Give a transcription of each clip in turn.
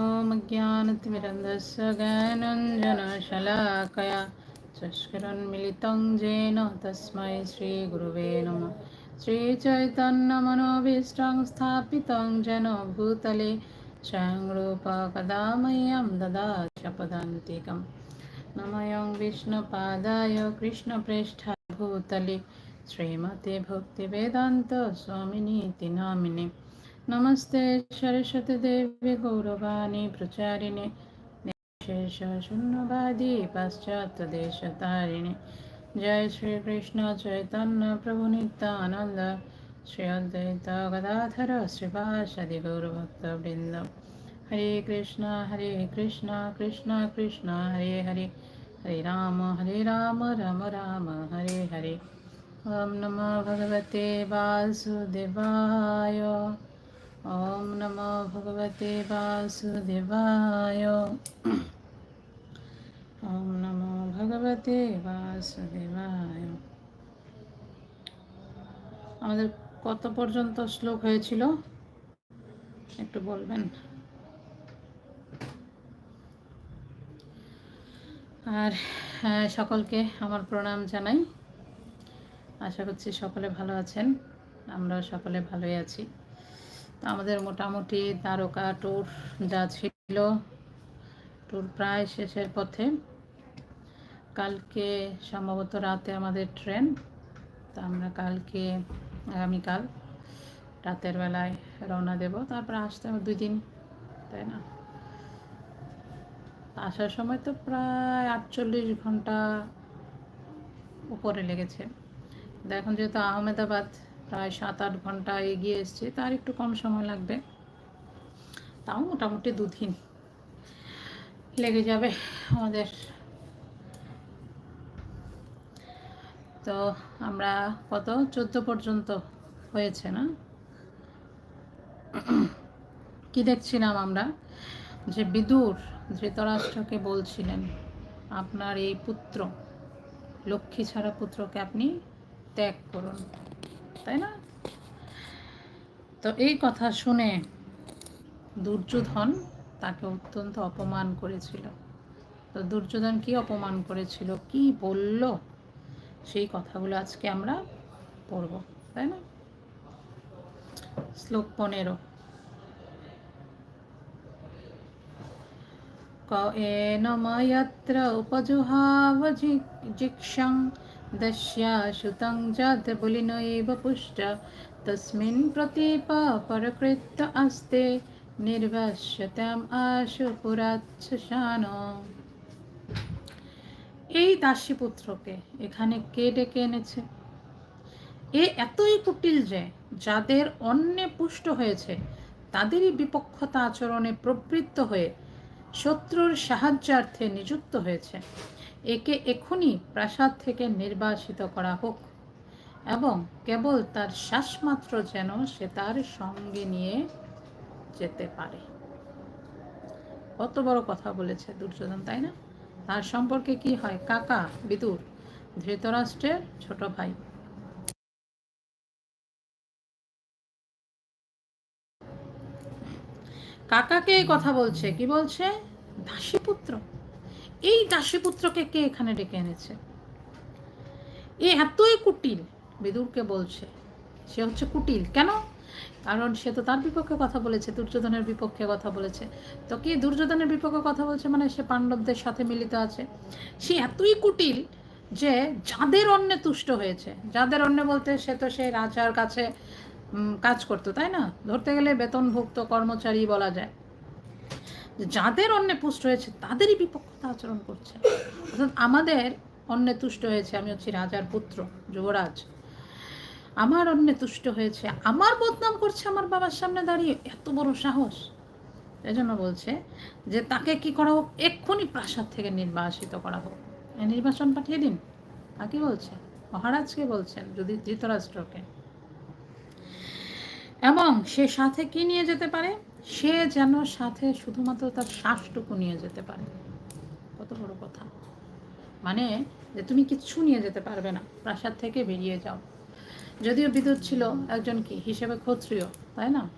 ॐ ज्ञानतिमिरन्धस्य ज्ञानञ्जनशलाकया चष्करन्मिलितं येन तस्मै श्रीगुरुवे नमः श्रीचैतन्यमनोभीष्टं स्थापितं जेन भूतले स्वयं रूपकदा मह्यं ददाशपदान्तिकं नमयं विष्णुपादाय कृष्णप्रेष्ठाय भूतले श्रीमते भक्तिवेदान्त स्वामिनीति नामिने नमस्ते सरस्वती देवी गौरवाणी प्रचारिणे शून्यवादी पाश्चात्यदेशतारिणे जय श्री कृष्ण चैतन्य प्रभु नित्यानंद श्री अद्वैत गदाधर श्रीवासदि गौरभक्तवृंद हरे कृष्ण हरे कृष्ण कृष्ण कृष्ण हरे हरे हरे राम हरे राम राम राम हरे हरे ओम नमो भगवते वासुदेवाय ওম নম ভগবতে বাসুদেবায়। ওম নম ভগবতে বাসুদেবায়। আমাদের কত পর্যন্ত শ্লোক হয়েছিল? একটু বলবেন? আর হ্যাঁ, সকলকে আমার প্রণাম জানাই। আশা করছি সকলে ভালো আছেন। আমরাও সকলে ভালোই আছি। আমাদের মোটামুটি তারকা ট্যুর যা ছিল ট্যুর প্রায় শেষের পথে। কালকে সম্ভবত রাতে আমাদের ট্রেন তা আমরা কালকে, আগামীকাল রাতের বেলায় রওনা দেব। তারপর আসতে হবে দুই দিন, তাই না? আসার সময় তো প্রায় আটচল্লিশ ঘণ্টা উপরে লেগেছে। এখন যেহেতু আহমেদাবাদ প্রায় সাত আট ঘণ্টা এগিয়ে এসছে, তার একটু কম সময় লাগবে। তাও মোটামুটি দুদিন লেগে যাবে আমাদের। তো আমরা কত? চোদ্দ পর্যন্ত হয়েছে না? কি দেখছিলাম আমরা? যে বিদুর ধৃতরাষ্ট্রকে বলছিলেন, আপনার এই পুত্র, লক্ষ্মী ছাড়া পুত্রকে আপনি ত্যাগ করুন। তাই না? তো এই কথা শুনে দুর্যোধন তাকে অত্যন্ত অপমান করেছিল। তো দুর্যোধন কি অপমান করেছিল? কি বলল? সেই কথাগুলো আজকে আমরা পড়ব, তাই না? শ্লোক পনেরো। ক এনময়ত্র উপজুহাব জিক্ষং দস্যা সুতং যদ বলিনৈব পুষ্টা তস্মিন প্রতিপা পরকৃত্য আস্তে নির্বাস্যতাম আশু পুরাচ্ছান এই দাসীপুত্রকে এখানে কে ডেকে এনেছে? এ এতই কুটিল যে যাদের অন্যে পুষ্ট হয়েছে, তাদেরই বিপক্ষতা আচরণে প্রবৃত্ত হয়ে শত্রুর সাহায্যার্থে নিযুক্ত হয়েছে। একে এখনই প্রাসাদ থেকে নির্বাসিত করা হোক এবং কেবল তার শ্বাসমাত্র যেন সে তার সঙ্গে নিয়ে যেতে পারে। কত বড় কথা বলেছে দুর্যোধন, তাই না? তার সম্পর্কে কি হয়? কাকা, বিদুর, ধৃতরাষ্ট্রের ছোট ভাই। কাকাকে কথা বলছে? কি বলছে? দাসীপুত্র। এই দাসীপুত্রকে কে এখানে ডেকে এনেছে? এ এতই কুটিল, বিদুরকে বলছে। সে হচ্ছে কুটিল। কেন? কারণ সে তো তার বিপক্ষে কথা বলেছে, দুর্যোধনের বিপক্ষে কথা বলেছে। তো কি দুর্যোধনের বিপক্ষে কথা বলছে মানে সে পাণ্ডবদের সাথে মিলিত আছে। সে এতই কুটিল যে যাদের অন্যে তুষ্ট হয়েছে। যাদের অন্যে বলতে সে তো সেই রাজার কাছে কাজ করতো, তাই না? ধরতে গেলে বেতনভুক্ত কর্মচারী বলা যায়। যাদের অন্যে পুষ্ট হয়েছে, তাদেরই বিপক্ষতা আচরণ করছে। অর্থাৎ আমাদের অন্যে তুষ্ট হয়েছে, আমি হচ্ছি রাজার পুত্র, যুবরাজ। আমার অন্যে তুষ্ট হয়েছে, আমার বদনাম করছে আমার বাবার সামনে দাঁড়িয়ে, এত বড় সাহস। এজন্য বলছে যে তাকে কি করা হোক, এক্ষুনি প্রাসাদ থেকে নির্বাসিত করা হোক। নির্বাচন পাঠিয়ে দিন। কাকে বলছে? মহারাজকে বলছেন যদি ধৃতরাষ্ট্রকে। এবং সে সাথে কি নিয়ে যেতে পারে? সে যেন সাথে শুধুমাত্র তার শ্বাসটুকু নিয়ে যেতে পারে। কত বড় কথা। মানে যে তুমি কিচ্ছু নিয়ে যেতে পারবে না। প্রাসাদ থেকে বেরিয়ে যাও। যদিও বিদ্যুৎ ছিল একজন কি? হিসেবে ক্ষত্রিয়, তাই না?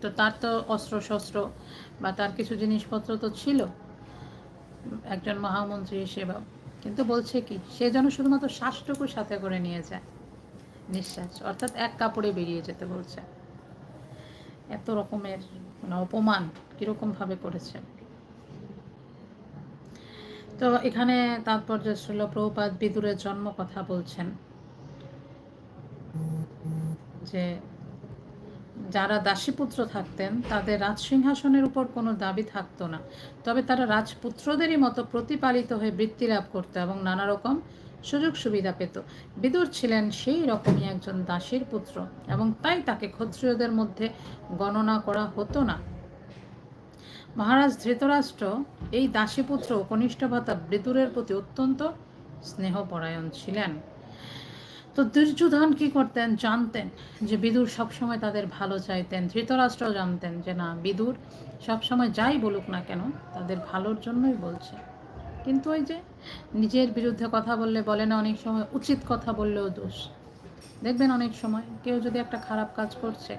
তো তার তো অস্ত্র শস্ত্র বা তার কিছু জিনিসপত্র তো ছিল। একজন মহামন্ত্রী হিসেবে। কিন্তু বলছে কি? সে যেন শুধুমাত্র শ্বাসটুকু সাথে করে নিয়ে যায়। নিঃশ্বাস। অর্থাৎ এক কাপড়ে বেরিয়ে যেতে বলছে। এত রকমের মানে অপমান কীরকমভাবে করেছে। তো এখানে তাৎপর্য ছিল প্রভুপাত বিদুরের জন্ম কথা বলছেন। যে যারা দাসীপুত্র থাকতেন, তাদের রাজসিংহাসনের উপর কোনো দাবি থাকতো না। তবে তারা রাজপুত্রদেরই মতো প্রতিপালিত হয়ে বৃত্তি লাভ করতো এবং নানা রকম সুযোগ সুবিধা পেত। বিদুর ছিলেন সেই রকমই একজন দাসীর পুত্র এবং তাই তাকে ক্ষত্রিয়দের মধ্যে গণনা করা হতো না। মহারাজ ধৃতরাষ্ট্র এই দাসীপুত্র কনিষ্ঠ ভাতা বিদুরের প্রতি অত্যন্ত স্নেহপরায়ণ ছিলেন। তো দুর্যোধন কি করতেন, জানতেন যে বিদুর সবসময় তাদের ভালো চাইতেন। ধৃতরাষ্ট্র জানতেন যে, না, বিদুর সবসময় যাই বলুক না কেন, তাদের ভালোর জন্যই বলছে। কিন্তু ওই যে নিজের বিরুদ্ধে কথা বললে বলে না, অনেক সময় উচিত কথা বললেও দোষ। দেখবেন অনেক সময় কেউ যদি একটা খারাপ কাজ করছে,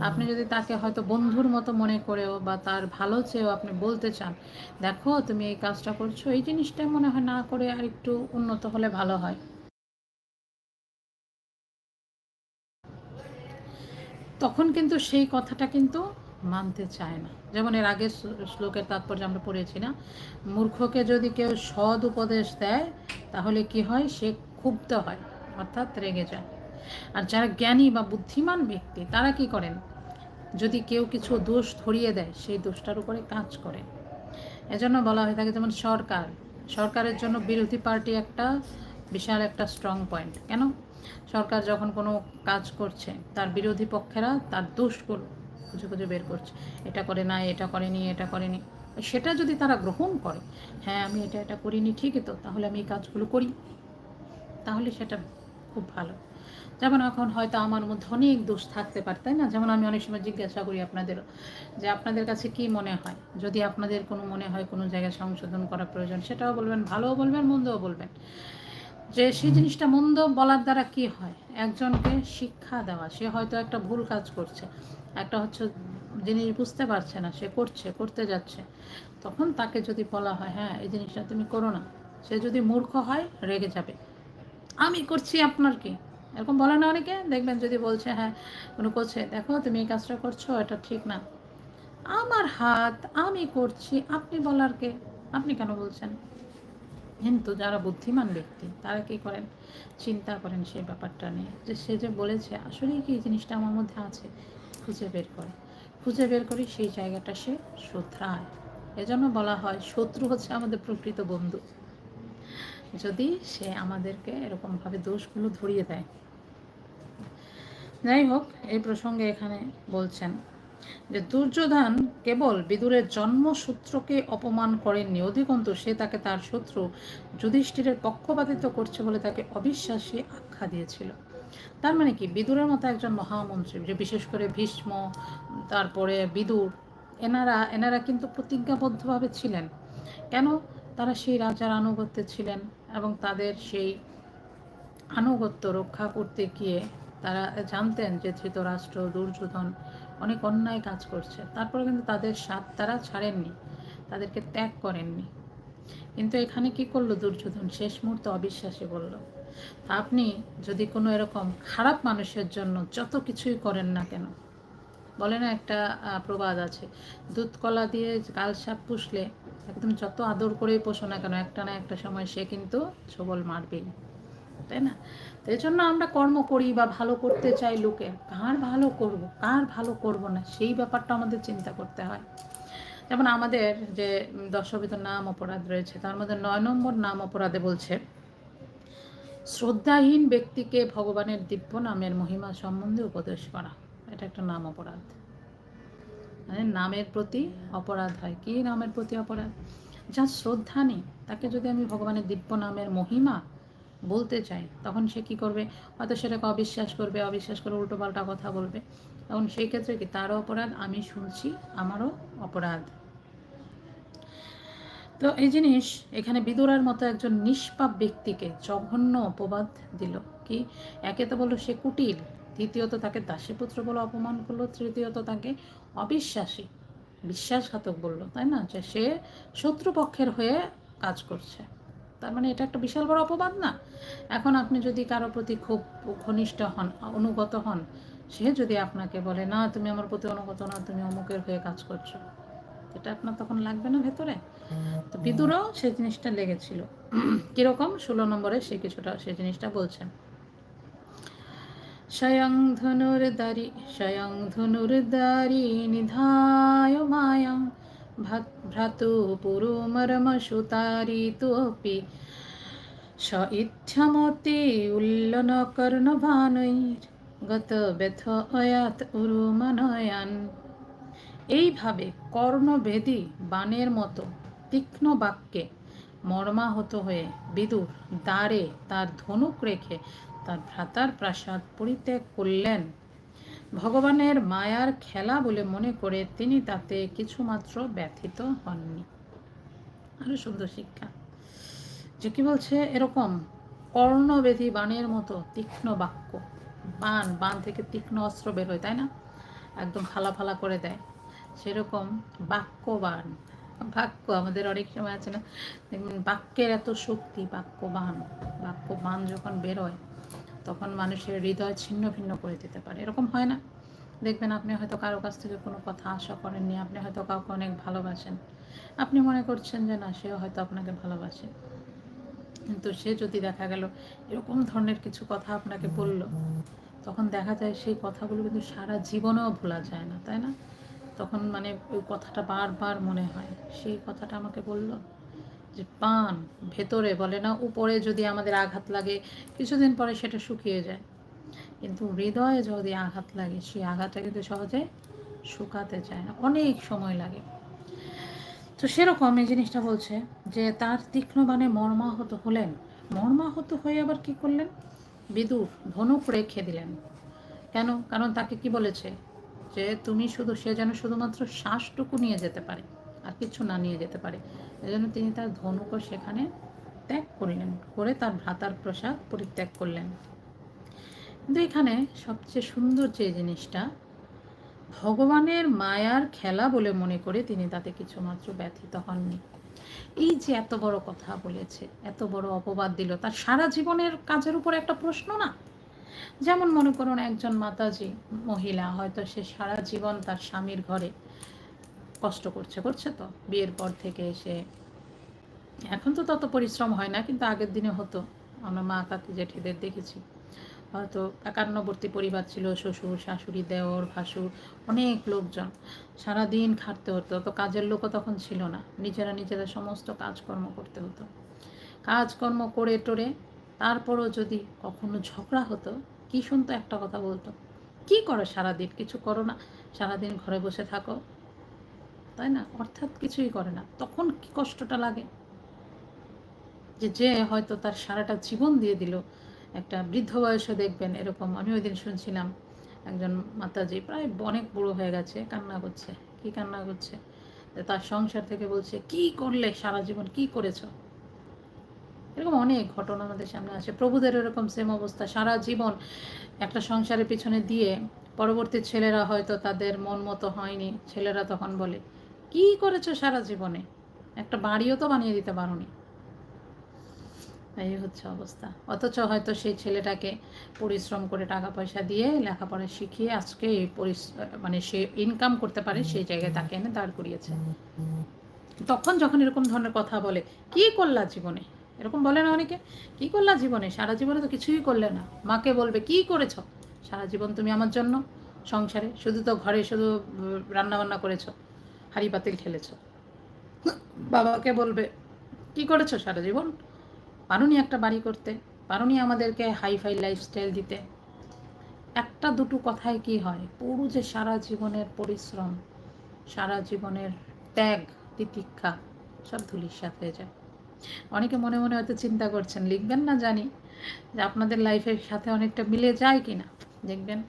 আপনি যদি তাকে হয়তো বন্ধুর মতো মনে করেও বা তার ভালো চেয়েও আপনি বলতে চান, দেখো, তুমি এই কাজটা করছ, এই জিনিসটা মনে হয় না করে আর একটু উন্নত হলে ভালো হয়। তখন কিন্তু সেই কথাটা কিন্তু মানতে চায় না। যেমন এর আগের শ্লোকের তাৎপর্য আমরা পড়েছি না? মূর্খকে যদি কেউ সৎ উপদেশ দেয়, তাহলে কি হয়? সে ক্ষুব্ধ হয়, অর্থাৎ রেগে যায়। আর যারা জ্ঞানী বা বুদ্ধিমান ব্যক্তি, তারা কি করেন? যদি কেউ কিছু দোষ ধরিয়ে দেয়, সেই দোষটার উপরে কাজ করে। এজন্য বলা হয়ে থাকে যেমন সরকার। সরকারের জন্য বিরোধী পার্টি একটা বিশাল একটা স্ট্রং পয়েন্ট কেন? সরকার যখন কোনো কাজ করছে, তার বিরোধী পক্ষেরা তার দোষগুলো খুঁজে খুঁজে বের করছে। এটা করে না এটা করেনি এটা করেনি। সেটা যদি তারা গ্রহণ করে হ্যাঁ আমি এটা এটা করিনি, ঠিকই তো, তাহলে আমি এই কাজগুলো করি। তাহলে সেটা খুব ভালো। যেমন এখন হয়তো আমার মধ্যে অনেক দোষ থাকতে পারে, তাই না? যেমন আমি অনেক সময় জিজ্ঞাসা করি আপনাদেরও যে আপনাদের কাছে কি মনে হয়? যদি আপনাদের কোনো মনে হয় কোনো জায়গায় সংশোধন করা প্রয়োজন, সেটাও বলবেন, ভালোও বলবেন, মন্দও বলবেন। যে সেই জিনিসটা মন্দ বলার দ্বারা কি হয়? একজনকে শিক্ষা দেওয়া, সে হয়তো একটা ভুল কাজ করছে। একটা হচ্ছে জিনিস বুঝতে পারছে না, সে করছে, করতে যাচ্ছে। তখন তাকে যদি বলা হয় হ্যাঁ এই জিনিসটা তুমি করো না। সে যদি মূর্খ হয়, রেগে যাবে। আমি করছি, আপনার কি? এরকম বলে না অনেকে? দেখবেন যদি বলছে হ্যাঁ কোনো করছে। দেখো, তুমি এই কাজটা করছ, এটা ঠিক না। আমার হাত, আমি করছি, আপনি বলার কে? আপনি কেন বলছেন? কিন্তু যারা বুদ্ধিমান ব্যক্তি, তারা কি করেন? চিন্তা করেন সেই ব্যাপারটা নিয়ে। যে সে যে বলেছে, আসলেই কি এই জিনিসটা আমার মধ্যে আছে? খুঁজে বের করে। খুঁজে বের করে সেই জায়গাটা সে শোধরায়। এজন্য বলা হয় শত্রু হচ্ছে আমাদের প্রকৃত বন্ধু। যদি সে আমাদেরকে এরকমভাবে দোষগুলো ধরিয়ে দেয়। যাই হোক, এই প্রসঙ্গে এখানে বলছেন যে, দুর্যোধন কেবল বিদুরের জন্মসূত্রকে অপমান করেননি। অধিকন্তু সে তাকে তার শত্রু যুধিষ্ঠিরের পক্ষপাতিত্ব করছে বলে তাকে অবিশ্বাসী আখ্যা দিয়েছিল। তার মানে কি? বিদুরের মতো একজন মহামন্ত্রী, যে বিশেষ করে ভীষ্ম, তারপরে বিদুর, এনারা এনারা কিন্তু প্রতিজ্ঞাবদ্ধভাবে ছিলেন। কেন? তারা সেই রাজার আনুগত্যে ছিলেন এবং তাদের সেই আনুগত্য রক্ষা করতে গিয়ে তারা জানতেন যে ধৃতরাষ্ট্র, দুর্যোধন অনেক অন্যায় কাজ করছে। তারপরে কিন্তু তাদের স্বাদ তারা ছাড়েননি, তাদেরকে ত্যাগ করেননি। কিন্তু এখানে কি করল দুর্যোধন? শেষ মুহূর্তে অবিশ্বাসী বলল আপনি যদি কোনো এরকম খারাপ মানুষের জন্য যত কিছুই করেন না কেন, বলে না একটা প্রবাদ আছে, দুধ কলা দিয়ে কাল সাপ পুষলে একদম যত আদর করেই পোষো না কেন, একটা না একটা সময় সে কিন্তু ছবল মারবেই, তাই না? তো এই জন্য আমরা কর্ম করি বা ভালো করতে চাই লোকে, কার ভালো করব, কার ভালো করব না, সেই ব্যাপারটা আমাদের চিন্তা করতে হয়। যেমন আমাদের যে দশবিধ নাম অপরাধ রয়েছে, তার মধ্যে নয় নম্বর নাম অপরাধে বলছে শ্রদ্ধাহীন ব্যক্তিকে ভগবানের দিব্য নামের মহিমা সম্বন্ধে উপদেশ করা। এটা একটা নাম অপরাধ। মানে নামের প্রতি অপরাধ হয়। কি নামের প্রতি অপরাধ? যার শ্রদ্ধা নেই, তাকে যদি আমি ভগবানের দিব্য নামের মহিমা বলতে চাই, তখন সে কি করবে? হয়তো সেটাকে অবিশ্বাস করবে, অবিশ্বাস করে উল্টো পাল্টা কথা বলবে। তখন সেই ক্ষেত্রে কি তারও অপরাধ? আমি শুনছি, আমারও অপরাধ। তো এই জিনিস এখানে বিদুরার মতো একজন নিষ্পাপ ব্যক্তিকে জঘন্য অপবাদ দিল। কি? একে তো বলল সে কুটিল, দ্বিতীয়ত তাকে দাসীপুত্র বলে অপমান করল, তৃতীয়ত তাকে অবিশ্বাসী, বিশ্বাসঘাতক বলল, তাই না? যে সে শত্রুপক্ষের হয়ে কাজ করছে। তার মানে এটা একটা বিশাল বড় অপবাদ না? এখন আপনি যদি কারও প্রতি খুব ঘনিষ্ঠ হন, অনুগত হন, সে যদি আপনাকে বলে, না, তুমি আমার প্রতি অনুগত না, তুমি অমুকের হয়ে কাজ করছ, এটা আপনার তখন লাগবে না ভেতরে? তো বিদুরও সেই জিনিসটা লেগেছিল। কীরকম? ষোলো নম্বরে সে কিছুটা সেই জিনিসটা বলছেন স্বয়ং ধনুর্দারি স্বয়ং ধনুর্দারি নিধায় মায়াং। ভ্রাতু পুরুমরমসুতারিতোপি স ইচ্ছামতি উল্লন কর্ণভানৈর গত ব্যথ অয়াত উরুমানয়ান এইভাবে কর্ণভেদী বানের মতো তীক্ষ্ণ বাক্যে মর্মাহত হয়ে বিদুর দ্বারে তার ধনুক রেখে তার ভ্রাতার প্রাসাদ পরিত্যাগ করলেন। ভগবানের মায়ার খেলা বলে মনে করে তিনি তাতে কিছুমাত্র ব্যথিত হননি। আরও সুন্দর শিক্ষা। যে কি বলছে? এরকম কর্ণবেদী বাণের মতো তীক্ষ্ণ বাক্য। বান বান থেকে তীক্ষ্ণ অস্ত্র বের হয়, তাই না? একদম ফালা ফালা করে দেয়। সেরকম বাক্যবান বাক্য আমাদের অনেক সময় আছে না? দেখবেন বাক্যের এত শক্তি, বাক্যবান বাক্যবান যখন বেরোয়, তখন মানুষের হৃদয় ছিন্ন ভিন্ন করে দিতে পারে। এরকম হয় না? দেখবেন আপনি হয়তো কারও কাছ থেকে কোনো কথা আশা করেননি, আপনি হয়তো কাউকে অনেক ভালোবাসেন। আপনি মনে করছেন যে, না, সেও হয়তো আপনাকে ভালোবাসে। কিন্তু সে যদি দেখা গেল এরকম ধরনের কিছু কথা আপনাকে বলল, তখন দেখা যায় সেই কথাগুলো কিন্তু সারা জীবনেও ভোলা যায় না, তাই না? তখন মানে ওই কথাটা বারবার মনে হয়। সেই কথাটা আমাকে বলল যে, পান, ভেতরে বলে না, উপরে যদি আমাদের আঘাত লাগে, কিছুদিন পরে সেটা শুকিয়ে যায়। কিন্তু হৃদয়ে যদি আঘাত লাগে, সেই আঘাতটা কিন্তু সহজে শুকাতে চায় না। অনেক সময় লাগে। তো সেরকম এই জিনিসটা বলছে যে, তার তীক্ষ্ণ বানে মর্মাহত হলেন। মর্মাহত হয়ে আবার কি করলেন? বিদুর, ধনুক রেখে দিলেন। কেন? কারণ তাকে কি বলেছে? যে তুমি শুধু, সে যেন শুধুমাত্র শ্বাসটুকু নিয়ে যেতে পারে, আর কিছু না নিয়ে যেতে পারে। এজন্য তিনি তার ধনুকও সেখানে ত্যাগ করলেন, করে তার ভ্রাতার প্রসাদ পরিত্যাগ করলেন। কিন্তু এখানে সবচেয়ে সুন্দর যে জিনিসটা, ভগবানের মায়ার খেলা বলে মনে করে তিনি তাতে কিছুমাত্র ব্যথিত হননি। এই যে এত বড় কথা বলেছে, এত বড় অপবাদ দিল, তার সারা জীবনের কাজের উপর একটা প্রশ্ন না? যেমন মনে করুন একজন মাতাজি মহিলা, হয়তো সে সারা জীবন তার স্বামীর ঘরে কষ্ট করছে করছে তো? বিয়ের পর থেকে এসে। এখন তো তত পরিশ্রম হয় না, কিন্তু আগের দিনে হতো। আমরা মা কাকি জেঠিদের দেখেছি। হয়তো একান্নবর্তী পরিবার ছিল, শ্বশুর, শাশুড়ি, দেওর, ভাসুর, অনেক লোকজন। সারাদিন খাটতে হতো, তো কাজের লোকও তখন ছিল না। নিজেরা নিজেরা সমস্ত কাজকর্ম করতে হতো। কাজকর্ম করে টোরে তারপরও যদি কখনো ঝগড়া হতো কি শুনতো একটা কথা বলতো, কি করো সারাদিন? কিছু করো না, সারাদিন ঘরে বসে থাকো। তাই না? অর্থাৎ কিছুই করে না। তখন কি কষ্টটা লাগে? যে যে হয়তো তার সারাটা জীবন দিয়ে দিল। একটা বৃদ্ধ বয়সে দেখবেন এরকম, আমি ওই দিন শুনছিলাম, একজন মাতাজি প্রায় অনেক বুড়ো হয়ে গেছে, কান্না করছে। কি কান্না করছে? তার সংসার থেকে বলছে, কি করলে সারা জীবন? কি করেছ? এরকম অনেক ঘটনা আমাদের সামনে আসে। প্রভুদের এরকম সেম অবস্থা। সারা জীবন একটা সংসারের পিছনে দিয়ে পরবর্তী ছেলেরা হয়তো তাদের মন মতো হয়নি, ছেলেরা তখন বলে, কি করেছ সারা জীবনে? একটা বাড়িও তো বানিয়ে দিতে পারোনি। এই হচ্ছে অবস্থা। অথচ হয়তো সেই ছেলেটাকে পরিশ্রম করে টাকা পয়সা দিয়ে লেখাপড়া শিখিয়ে আজকে এই মানে সে ইনকাম করতে পারে, সেই জায়গায় তাকে এনে দাঁড় করিয়েছে। তখন যখন এরকম ধরনের কথা বলে, কি করলা জীবনে? এরকম বলে না অনেকে। কি করলা জীবনে? সারা জীবনে তো কিছুই করলে না। মাকে বলবে, কি করেছ? সারা জীবন তুমি আমার জন্য সংসারে, শুধু তো ঘরে শুধু রান্না বান্না করেছ, হাড়ি পাতিল খেলেছ। বাবাকে বলবে, কি করেছ সারা জীবন? পারুনি একটা বাড়ি করতে, পারুনি আমাদেরকে হাইফাই লাইফস্টাইল দিতে। একটা দুটো কথায় কি হয়? পুরো যে সারা জীবনের পরিশ্রম, সারা জীবনের ত্যাগ, তিতিক্ষা, সব ধুলির সাথে যায়। অনেকে মনে মনে হয়তো চিন্তা করছেন, লিখবেন না জানি যে আপনাদের লাইফের সাথে অনেকটা মিলে যায় কি না দেখবেন।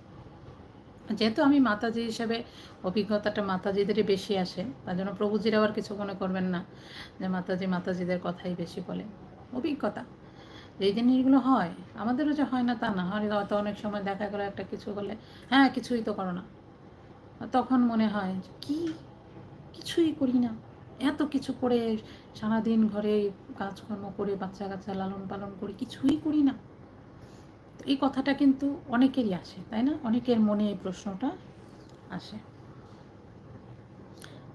যেহেতু আমি মাতাজি হিসেবে অভিজ্ঞতাটা মাতাজিদেরই বেশি আসে, তার জন্য প্রভুজির আবার কিছু মনে করবেন না যে মাতাজি মাতাজিদের কথাই বেশি বলে। অভিজ্ঞতা এই জিনিসগুলো হয়, আমাদেরও যে হয় না তা না, হয় হয়তো অনেক সময় দেখা গেলো একটা কিছু করলে হ্যাঁ কিছুই তো করো না। তখন মনে হয় কি? কিছুই করি না। এত কিছু করে সারাদিন ঘরে কাজকর্ম করে বাচ্চা কাচ্চা লালন পালন করি কিছুই করি না। এই কথাটা কিন্তু অনেকেরই আসে, তাই না? অনেকের মনে এই প্রশ্নটা আসে।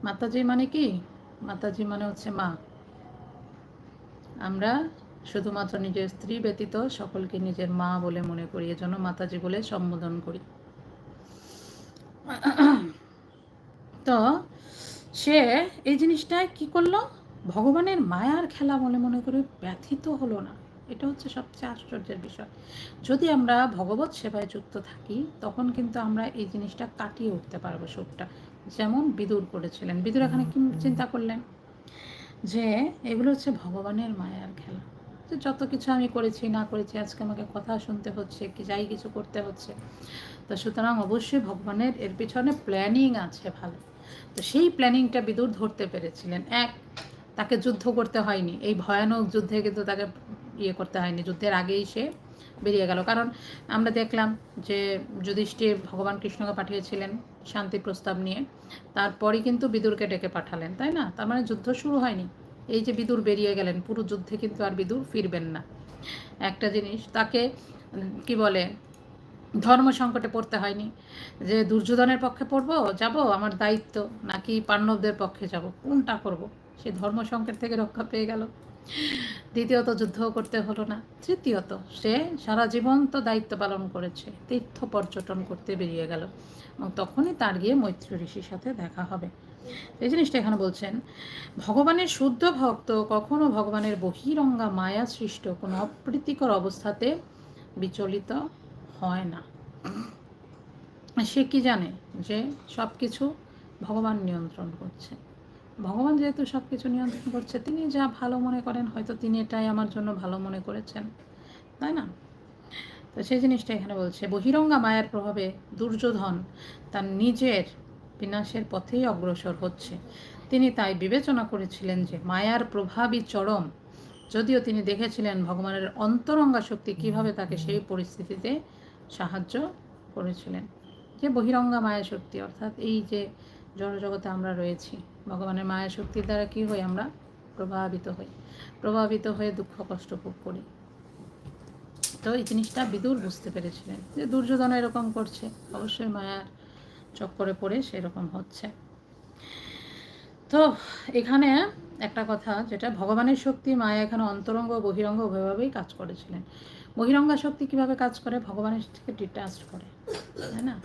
মাতাজি মানে কি? মাতাজি মানে হচ্ছে মা। আমরা শুধুমাত্র নিজের স্ত্রী ব্যতীত সকলকে নিজের মা বলে মনে করি, এজন্য মাতাজি বলে সম্বোধন করি। তো সে এই জিনিসটা কি করল? ভগবানের মায়ার খেলা বলে মনে করে ব্যথিত হলো না। এটা হচ্ছে সবচেয়ে আশ্চর্যের বিষয়। যদি আমরা ভগবত সেবায় যুক্ত থাকি, তখন কিন্তু আমরা এই জিনিসটা কাটিয়ে উঠতে পারব সুখটা। যেমন বিদুর করেছিলেন। বিদুর এখানে কি চিন্তা করলেন? যে এগুলো হচ্ছে ভগবানের মায়ার খেলা। তো যত কিছু আমি করেছি, না করেছি, আজকে আমাকে কথা শুনতে হচ্ছে, কি যাই কিছু করতে হচ্ছে, তো সুতরাং অবশ্যই ভগবানের এর পিছনে প্ল্যানিং আছে ভালো। তো সেই প্ল্যানিংটা বিদুর ধরতে পেরেছিলেন। এক, তাকে যুদ্ধ করতে হয়নি। এই ভয়ানক যুদ্ধে কিন্তু তাকে ইয়ে করতে হয়নি। যুদ্ধের আগেই সে বেরিয়ে গেল। কারণ আমরা দেখলাম যে যুধিষ্ঠির ভগবান কৃষ্ণকে পাঠিয়েছিলেন শান্তি প্রস্তাব নিয়ে। তারপরই কিন্তু বিদুরকে ডেকে পাঠালেন, তাই না? তার মানে যুদ্ধ শুরু হয়নি। এই যে বিদুর বেরিয়ে গেলেন, পুরো যুদ্ধে কিন্তু আর বিদুর ফিরবেন না। একটা জিনিস, তাকে কি বলে ধর্ম সংকটে পড়তে হয়নি। যে দুর্যোধনের পক্ষে পড়ব, যাব, আমার দায়িত্ব, নাকি পাণ্ডবদের পক্ষে যাব, কোনটা করব? সে ধর্ম সংকট থেকে রক্ষা পেয়ে গেল। দ্বিতীয়ত যুদ্ধও করতে হলো না। তৃতীয়ত, সে সারা জীবন তো দায়িত্ব পালন করেছে, তীর্থ পর্যটন করতে বেরিয়ে গেল এবং তখনই তার গিয়ে মৈত্রী ঋষির সাথে দেখা হবে। এই জিনিসটা এখানে বলছেন, ভগবানের শুদ্ধ ভক্ত কখনো ভগবানের বহিরঙ্গা মায়া সৃষ্ট কোনো অপ্রীতিকর অবস্থাতে বিচলিত হয় না। সে কি জানে যে সব কিছু ভগবান নিয়ন্ত্রণ করছে? ভগবান যেহেতু সব কিছু নিয়ন্ত্রণ করছে, তিনি যা ভালো মনে করেন হয়তো তিনি এটাই আমার জন্য ভালো মনে করেছেন। তাই না? তো সেই জিনিসটা এখানে বলছে, বহিরঙ্গা মায়ের প্রভাবে দুর্যোধন তার নিজের বিনাশের পথেই অগ্রসর হচ্ছে। তিনি তাই বিবেচনা করেছিলেন যে মায়ার প্রভাবই চরম। যদিও তিনি দেখেছিলেন ভগবানের অন্তরঙ্গা শক্তি কীভাবে তাকে সেই পরিস্থিতিতে সাহায্য করেছিলেন। যে বহিরঙ্গা মায়া শক্তি অর্থাৎ এই যে জড়জগতে আমরা রয়েছি, ভগবানের মায়া শক্তির দ্বারা কী হই আমরা? প্রভাবিত হই। প্রভাবিত হয়ে দুঃখ, কষ্ট ভোগ করি। তো এই জিনিসটা বিদুর বুঝতে পেরেছিলেন যে দুর্যোধন এরকম করছে। অবশ্যই মায়ার চক্করে পড়ে সেরকম হচ্ছে। তো এখানে একটা কথা, যেটা ভগবানের শক্তি, মায়া এখানে অন্তরঙ্গ বহিরঙ্গ উভয়ভাবেই কাজ করেছিলেন। বহিরঙ্গা শক্তি কীভাবে কাজ করে? ভগবানের থেকে ডিটাচ করে, তাই না?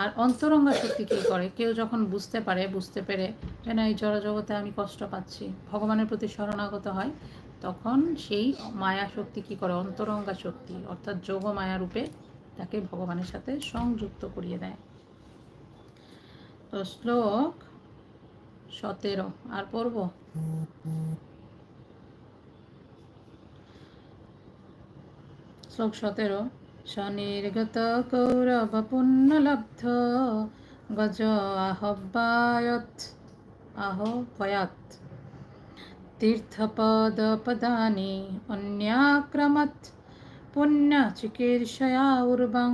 আর অন্তরঙ্গা শক্তি কী করে? কেউ যখন বুঝতে পারে, বুঝতে পেরে যে না, এই জড়জগতে আমি কষ্ট পাচ্ছি, ভগবানের প্রতি শরণাগত হয়, তখন সেই মায়া শক্তি কী করে? অন্তরঙ্গা শক্তি, অর্থাৎ যোগ মায়া রূপে তাকে ভগবানের সাথে সংযুক্ত করিয়ে দেয়। তো শ্লোক সতেরো, আর পড়ব? শ্লোক সতেরো স্বনির্গত কৌরব পুণ্যলব্ধ গজ আহ্বায়ত আহ্বয়াত তীর্থপদপদানি অন্যাক্রমত পুণ্যচিকীর্ষয়া উর্বং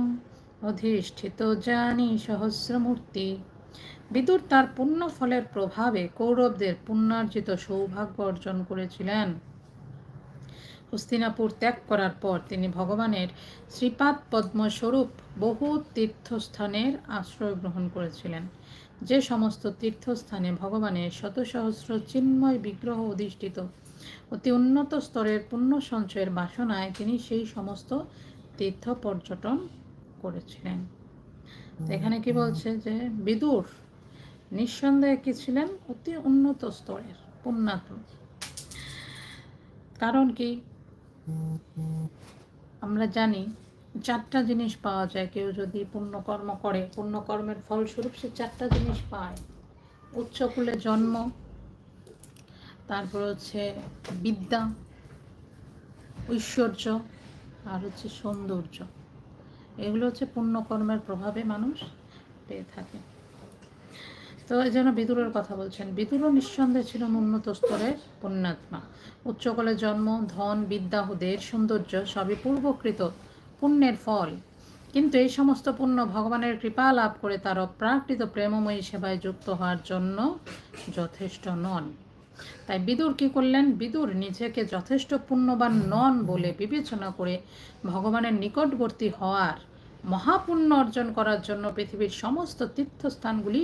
অধিষ্ঠিত জানি সহস্রমূর্তি। বিদুর তার পুণ্য ফলের প্রভাবে কৌরবদের পুণ্যার্জিত সৌভাগ্য অর্জন করেছিলেন। হস্তিনাপুর ত্যাগ করার পর তিনি ভগবানের শ্রীপাদ পদ্মস্বরূপ বহু তীর্থস্থানের আশ্রয় গ্রহণ করেছিলেন। যে সমস্ত তীর্থস্থানে ভগবানের শত সহস্র চিন্ময় বিগ্রহ অধিষ্ঠিত অতি উন্নত স্তরের পুণ্য সঞ্চয়ের বাসনায় তিনি সেই সমস্ত তীর্থ পর্যটন করেছিলেন। এখানে কি বলছে যে বিদুর নিঃসন্দেহে কি ছিলেন? অতি উন্নত স্তরের পুণ্যাত্ম। কারণ কি? আমরা জানি চারটা জিনিস পাওয়া যায় কেউ যদি পুণ্যকর্ম করে, পুণ্যকর্মের ফলস্বরূপ সে চারটা জিনিস পায়। উচ্চকুলে জন্ম, তারপর হচ্ছে বিদ্যা, ঐশ্বর্য, আর হচ্ছে সৌন্দর্য। এগুলো হচ্ছে পুণ্যকর্মের প্রভাবে মানুষ পেয়ে থাকে। তো এই জন্য বিদুরের কথা বলছেন, বিদুরও নিঃসন্দেহে ছিলেন উন্নত স্তরের পুণ্যাত্মা। উচ্চকলে জন্ম, ধন, বিদ্যা হুদের সৌন্দর্য সবই পূর্বকৃত পুণ্যের ফল। কিন্তু এই সমস্ত পুণ্য ভগবানের কৃপা লাভ করে তার অপ্রাকৃত প্রেমময়ী সেবায় যুক্ত হওয়ার জন্য যথেষ্ট নন। তাই বিদুর কি করলেন? বিদুর নিজেকে যথেষ্ট পুণ্যবান নন বলে বিবেচনা করে ভগবানের নিকটবর্তী হওয়ার মহাপুণ্য অর্জন করার জন্য পৃথিবীর সমস্ত তীর্থস্থানগুলি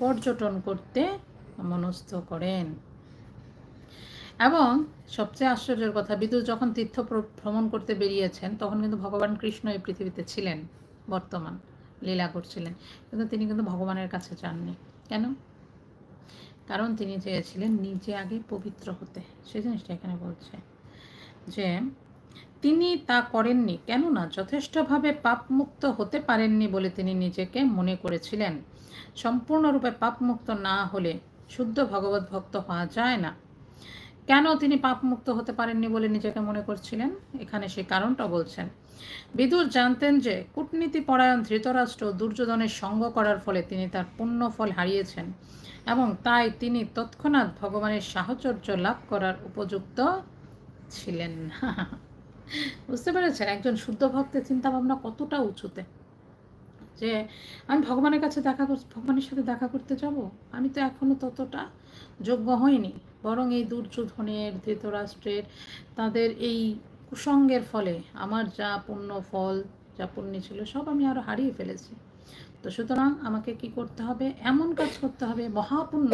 পর্যটন করতে মনস্থ করেন। এবং সবচেয়ে আশ্চর্যের কথা বিদুর যখন তীর্থ ভ্রমণ করতে বেরিয়েছেন, তখন কিন্তু ভগবান কৃষ্ণ এই পৃথিবীতে ছিলেন, বর্তমান লীলা করছিলেন। কিন্তু তিনি কিন্তু ভগবানের কাছে যাননি। কেন? কারণ তিনি চেয়েছিলেন নিজে আগে পবিত্র হতে। সেই জিনিসটা এখানে বলছে যে, তিনি তা করেননি। কেননা, যথেষ্টভাবে পাপমুক্ত হতে পারেননি বলে তিনি নিজেকে মনে করেছিলেন। সম্পূর্ণরূপে পাপমুক্ত না হলে শুদ্ধ ভগবত ভক্ত হওয়া যায় না। কেন তিনি পাপমুক্ত হতে পারেননি বলে নিজেকে মনে করছিলেন? এখানে সেই কারণটা বলছেন। বিদুর জানতেন যে কূটনীতি পরায়ণ ধৃতরাষ্ট্র দুর্যোধনের সঙ্গ করার ফলে তিনি তার পুণ্য ফল হারিয়েছেন এবং তাই তিনি তৎক্ষণাৎ ভগবানের সাহচর্য লাভ করার উপযুক্ত ছিলেন। না বুঝতে পেরেছেন? একজন শুদ্ধ ভক্তের চিন্তা ভাবনা কতটা উঁচুতে? যে আমি ভগবানের কাছে দেখা ভগবানের সাথে দেখা করতে যাব? আমি তো এখনও ততটা যোগ্য হইনি। বরং এই দুর্যোধনের, ধৃতরাষ্ট্রের, তাদের এই কুসঙ্গের ফলে আমার যা পুণ্য ফল, যা পুণ্য ছিল, সব আমি আরও হারিয়ে ফেলেছি। তো সুতরাং আমাকে কি করতে হবে? এমন কাজ করতে হবে, মহাপুণ্য।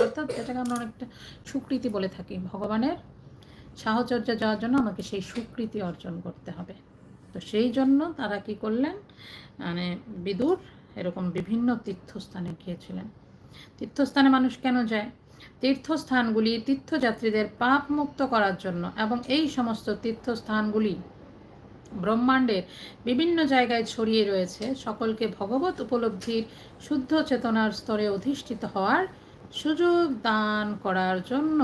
অর্থাৎ যেটাকে আমরা অনেকটা সুকৃতি বলে থাকি। ভগবানের সাহচর্যে যাওয়ার জন্য আমাকে সেই সুকৃতি অর্জন করতে হবে। তো সেই জন্য তারা কি করলেন? মানে বিদুর এরকম বিভিন্ন তীর্থস্থানে গিয়েছিলেন। তীর্থস্থানে মানুষ কেন যায়? তীর্থস্থানগুলি তীর্থযাত্রীদের পাপ মুক্ত করার জন্য এবং এই সমস্ত তীর্থস্থানগুলি ব্রহ্মাণ্ডের বিভিন্ন জায়গায় ছড়িয়ে রয়েছে। সকলকে ভগবত উপলব্ধির শুদ্ধ চেতনার স্তরে অধিষ্ঠিত হওয়ার সুযোগ দান করার জন্য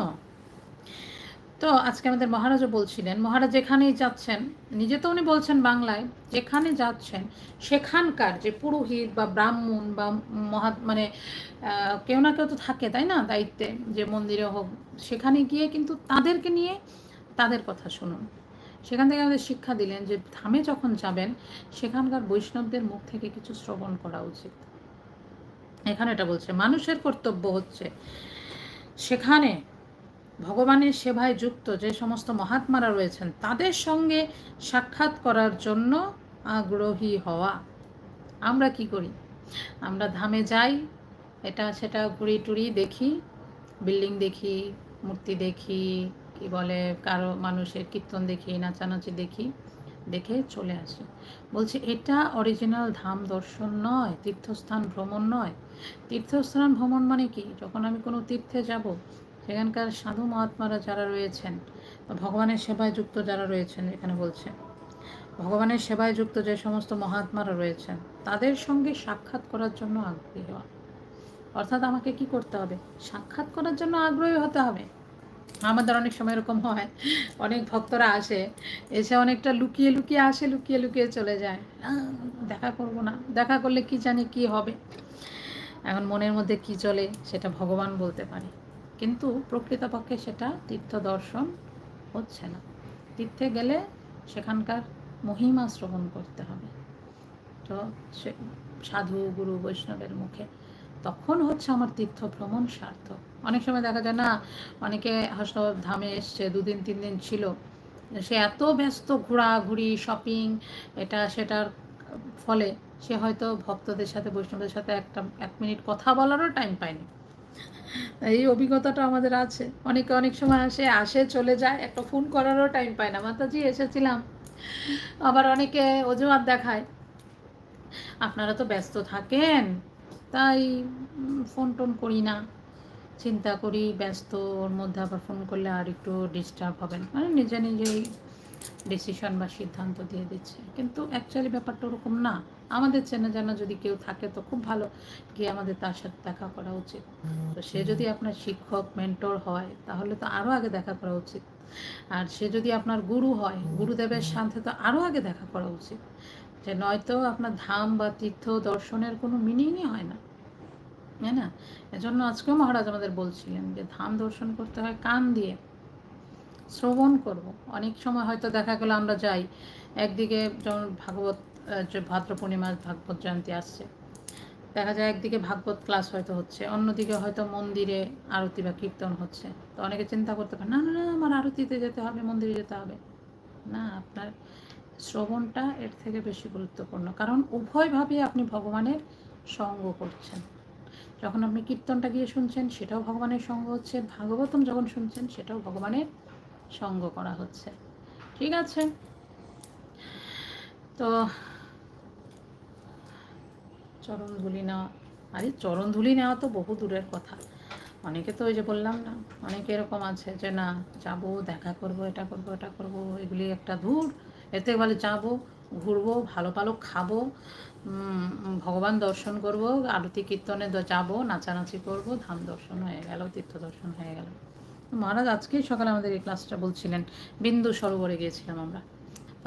তো আজকে আমাদের মহারাজও বলছিলেন, মহারাজ যেখানেই যাচ্ছেন, নিজে তো উনি বলছেন বাংলায়, যেখানে যাচ্ছেন, সেখানকার যে পুরোহিত বা ব্রাহ্মণ বা মহা মানে কেউ না কেউ তো থাকে, তাই না? দায়িত্বে যে মন্দিরে হোক, সেখানে গিয়ে কিন্তু তাদেরকে নিয়ে তাদের কথা শুনুন। সেখান থেকে আমাদের শিক্ষা দিলেন যে ধামে যখন যাবেন, সেখানকার বৈষ্ণবদের মুখ থেকে কিছু শ্রবণ করা উচিত। এখানে এটা বলছে, মানুষের কর্তব্য হচ্ছে, সেখানে ভগবানের সেবায় যুক্ত যে সমস্ত মহাত্মারা রয়েছেন, তাদের সঙ্গে সাক্ষাৎ করার জন্য আগ্রহী হওয়া। আমরা কি করি? আমরা ধামে যাই, এটা সেটা ঘুরি টুরি দেখি, বিল্ডিং দেখি, মূর্তি দেখি, কি বলে, কারও মানুষের কীর্তন দেখি, নাচানাচি দেখি, দেখে চলে আসি। বলছি, এটা অরিজিনাল ধাম দর্শন নয়, তীর্থস্থান ভ্রমণ নয়। তীর্থস্থান ভ্রমণ মানে কি? যখন আমি কোনো তীর্থে যাব সেখানকার সাধু মহাত্মারা যারা রয়েছেন ভগবানের সেবায় যুক্ত যারা রয়েছেন, এখানে বলছে, ভগবানের সেবায় যুক্ত যে সমস্ত মহাত্মারা রয়েছেন, তাদের সঙ্গে সাক্ষাৎ করার জন্য আগ্রহী হওয়া। অর্থাৎ আমাকে কি করতে হবে? সাক্ষাৎ করার জন্য আগ্রহী হতে হবে। আমাদের অনেক সময় এরকম হয়, অনেক ভক্তরা আসে, এসে অনেকটা লুকিয়ে লুকিয়ে আসে, লুকিয়ে লুকিয়ে চলে যায়। দেখা করব না, দেখা করলে কি জানি কি হবে? এখন মনের মধ্যে কি চলে, সেটা ভগবান বলতে পারে। কিন্তু প্রকৃতপক্ষে সেটা তীর্থ দর্শন হচ্ছে না। তীর্থে গেলে সেখানকার মহিমা শ্রবণ করতে হবে। তো সে সাধু, গুরু, বৈষ্ণবের মুখে তখন হচ্ছে আমার তীর্থ ভ্রমণ সার্থক। অনেক সময় দেখা যায় না, অনেকে হয়তো ধামে এসছে, দুদিন, তিন দিন ছিল। সে এত ব্যস্ত, ঘোরাঘুরি শপিং এটা, সেটার ফলে সে হয়তো ভক্তদের সাথে, বৈষ্ণবদের সাথে একটা এক মিনিট কথা বলারও টাইম পায়নি। এই অভিজ্ঞতাটা আমাদের আছে। অনেকে অনেক সময় আসে আসে, চলে যায়, একটা ফোন করারও টাইম পায় না। মাতাজি, এসেছিলাম। আবার অনেকে অজুহাত দেখায়। আপনারা তো ব্যস্ত থাকেন, তাই ফোন টোন করি না। চিন্তা করি, ব্যস্ত, ওর মধ্যে আবার ফোন করলে আর একটু ডিস্টার্ব হবেন মানে নিজে নিজেই ডিসিশন বা সিদ্ধান্ত দিয়ে দিচ্ছে। কিন্তু অ্যাকচুয়ালি ব্যাপারটা ওরকম না। আমাদের চেনা জানা যদি কেউ থাকে তো খুব ভালো গিয়ে আমাদের তার সাথে দেখা করা উচিত। তো সে যদি আপনার শিক্ষক মেন্টর হয় তাহলে তো আরও আগে দেখা করা উচিত। আর সে যদি আপনার গুরু হয় গুরুদেবের সাথে তো আরও আগে দেখা করা উচিত। যে নয়তো আপনার ধাম বা তীর্থ দর্শনের কোনো মিনিংই হয় না। তাই না? এজন্য আজকেও মহারাজ আমাদের বলছিলেন যে ধাম দর্শন করতে হয় কান দিয়ে। শ্রবণ করব। অনেক সময় হয়তো দেখা গেলো আমরা যাই, একদিকে যেমন ভাগবত যে ভাদ্র পূর্ণিমার ভাগবত জয়ন্তী আসছে, দেখা যায় একদিকে ভাগবত ক্লাস হয়তো হচ্ছে, অন্যদিকে হয়তো মন্দিরে আরতি বা কীর্তন হচ্ছে। তো অনেকে চিন্তা করতে পারে, না না না, আমার আরতিতে যেতে হবে, মন্দিরে যেতে হবে। না, আপনার শ্রবণটা এর থেকে বেশি গুরুত্বপূর্ণ। কারণ উভয়ভাবে আপনি ভগবানের সঙ্গ করছেন। যখন আপনি কীর্তনটা গিয়ে শুনছেন, সেটাও ভগবানের সঙ্গ হচ্ছে, ভাগবতম যখন শুনছেন, সেটাও ভগবানের সঙ্গ করা হচ্ছে। ঠিক আছে? তো চরণ ধুলি নেওয়া, আরে চরণ ধুলি নেওয়া তো বহু দূরের কথা। অনেকে তো ওই যে বললাম না, অনেকে এরকম আছে যে না, যাব, দেখা করব, এটা করব এটা করব, এগুলি একটা ধূর এতে বলে যাব, ঘুরবো, ভালো ভালো খাব ভগবান দর্শন করব, আরতি কীর্তনে যাব, নাচানাচি করব, ধাম দর্শন হয়ে গেল, তীর্থ দর্শন হয়ে গেল। মহারাজ, আজকেই সকালে আমাদের এই ক্লাসটা বলছিলেন, বিন্দু সরোবরে গিয়েছিলাম আমরা।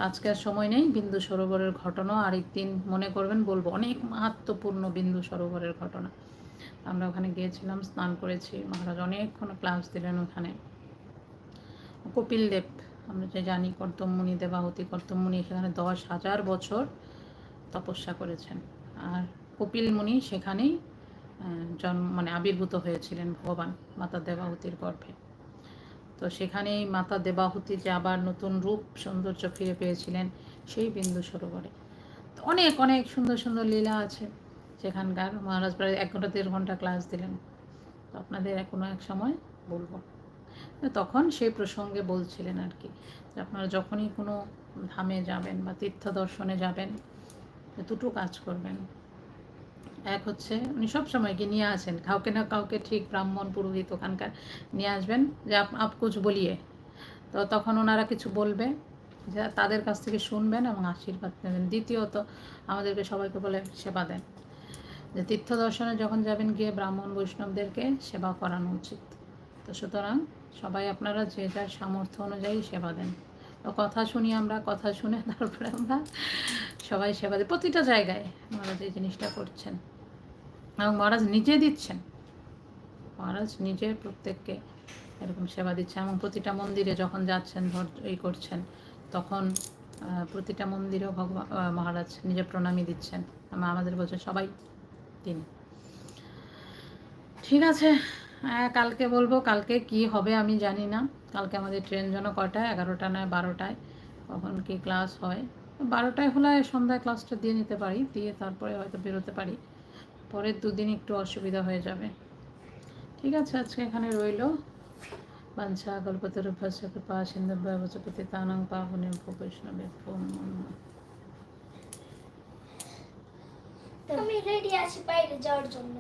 আজকে আর সময় নেই, বিন্দু সরোবরের ঘটনা আরেকদিন মনে করবেন, বলব অনেক মাহাত্মপূর্ণ বিন্দু সরোবরের ঘটনা। আমরা ওখানে গিয়েছিলাম, স্নান করেছি, মহারাজ অনেকক্ষণ ক্লাস দিলেন ওখানে। কপিল দেব, আমরা যে জানি কর্তমমুনি দেবাহতি কর্তমমুনি সেখানে দশ হাজার বছর তপস্যা করেছেন। আর কপিল মুনি সেখানেই জন্ম মানে আবির্ভূত হয়েছিলেন ভগবান, মাতা দেবাহতির গর্ভে। তো সেখানেই মাতা দেবাহুতি যে আবার নতুন রূপ সৌন্দর্য ফিরে পেয়েছিলেন সেই বিন্দু সরোবরে। তো অনেক অনেক সুন্দর সুন্দর লীলা আছে সেখানকার। মহারাজ প্রায় এক ঘণ্টা, দেড় ঘণ্টা ক্লাস দিলেন। তো আপনাদের কোনো এক সময় বলব তখন সেই প্রসঙ্গে বলছিলেন আর কি যে আপনারা যখনই কোনো ধামে যাবেন বা তীর্থ দর্শনে যাবেন, দুটো কাজ করবেন। এক হচ্ছে উনি সবসময় কি নিয়ে আসেন। কাউকে না কাউকে ঠিক ব্রাহ্মণ, পুরোহিত ওখানকার নিয়ে আসবেন। যে আপ আপ বলিয়ে। তো তখন ওনারা কিছু বলবে, যে তাদের কাছ থেকে শুনবেন এবং আশীর্বাদ নেবেন। দ্বিতীয়ত, আমাদেরকে সবাইকে বলে সেবা দেন। যে তীর্থ দর্শনে যখন যাবেন গিয়ে ব্রাহ্মণ, বৈষ্ণবদেরকে সেবা করানো উচিত। তো সুতরাং সবাই আপনারা যে যার সামর্থ্য অনুযায়ী সেবা দেন। তো কথা শুনি আমরা, কথা শুনে তারপরে আমরা সবাই সেবা দিই। প্রতিটা জায়গায় মহারাজ এই জিনিসটা করছেন। এবং মহারাজ নিজে দিচ্ছেন। মহারাজ নিজে প্রত্যেককে এরকম সেবা দিচ্ছেন এবং প্রতিটা মন্দিরে যখন যাচ্ছেন এই করছেন, তখন প্রতিটা মন্দিরেও ভগবান মহারাজ নিজে প্রণামী দিচ্ছেন। আমা- আমাদের বলছে সবাই তিনি ঠিক আছে কালকে বলব, কালকে কি হবে আমি জানি না। কালকে আমাদের ট্রেন যেন কটায় এগারোটা নয়, বারোটায়। কখন কি ক্লাস হয়? বারোটায় হলে সন্ধ্যায় ক্লাসটা দিয়ে নিতে পারি, দিয়ে তারপরে হয়তো বেরোতে পারি। পরের দুদিন একটু অসুবিধা হয়ে যাবে। ঠিক আছে, আজকে এখানে রইল। বাঞ্ছা কল্পতরুভ্যস্য কৃপা সিন্ধুভ্যবচপতি তানাং পাবনে বৈষ্ণবে আমি রেডি আছি বাইরে যাওয়ার জন্য।